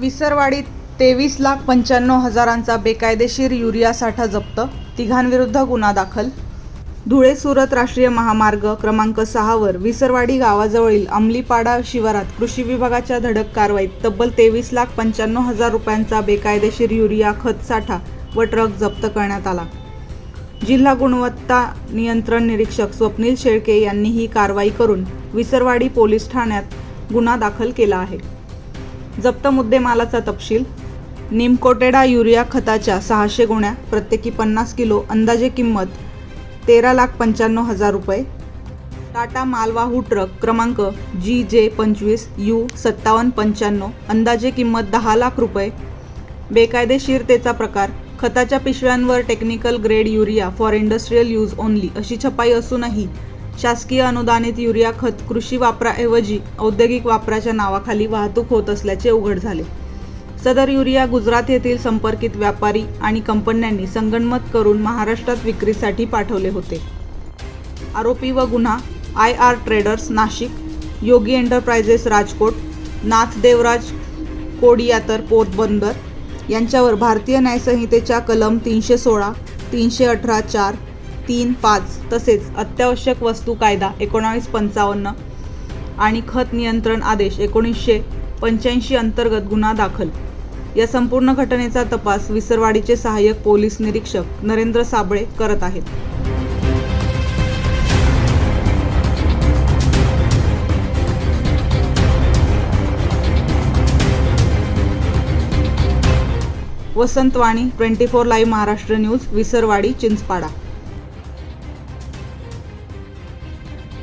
विसरवाडीत तेवीस लाख पंच्याण्णव हजारांचा बेकायदेशीर युरिया साठा जप्त तिघांविरुद्ध गुन्हा दाखल. धुळे सुरत राष्ट्रीय महामार्ग क्रमांक सहावर विसरवाडी गावाजवळील अंमलीपाडा शिवारात कृषी विभागाच्या धडक कारवाईत तब्बल तेवीस लाख पंच्याण्णव हजार रुपयांचा बेकायदेशीर युरिया खत साठा व ट्रक जप्त करण्यात आला. जिल्हा गुणवत्ता नियंत्रण निरीक्षक स्वप्नील शेळके यांनी ही कारवाई करून विसरवाडी पोलीस ठाण्यात गुन्हा दाखल केला आहे. जप्त मुद्देमालाचा तपशील. निमकोटेडा युरिया खताच्या सहाशे गुण्या प्रत्येकी पन्नास किलो अंदाजे किंमत तेरा लाख पंच्याण्णव हजार रुपये. टाटा मालवाहू ट्रक क्रमांक जी जे पंचवीस यू सत्तावन्न पंच्याण्णव अंदाजे किंमत दहा लाख रुपये. बेकायदेशीरतेचा प्रकार खताच्या पिशव्यांवर technical grade urea for industrial use only अशी छपाई असूनही शासकीय अनुदानित युरिया खत कृषी वापराऐवजी औद्योगिक वापराच्या नावाखाली वाहतूक होत असल्याचे उघड झाले. सदर युरिया गुजरात येथील संपर्कित व्यापारी आणि कंपन्यांनी संगणमत करून महाराष्ट्रात विक्रीसाठी पाठवले होते. आरोपी व गुन्हा I R traders Nashik Yogi enterprises Rajkot Nath Devraj Kodiyatar Potbandar यांच्यावर भारतीय न्यायसंहितेच्या कलम तीनशे सोळा तीनशे अठरा चार तीन पाच तसेच अत्यावश्यक वस्तू कायदा एकोणावीस पंचावन्न आणि खत नियंत्रण आदेश एकोणीसशे पंच्याऐंशी अंतर्गत गुन्हा दाखल. या संपूर्ण घटनेचा तपास विसरवाडीचे सहाय्यक पोलीस निरीक्षक नरेंद्र साबळे करत आहेत. Vasantvani twenty four live Maharashtra news Visarwadi Chinchpada.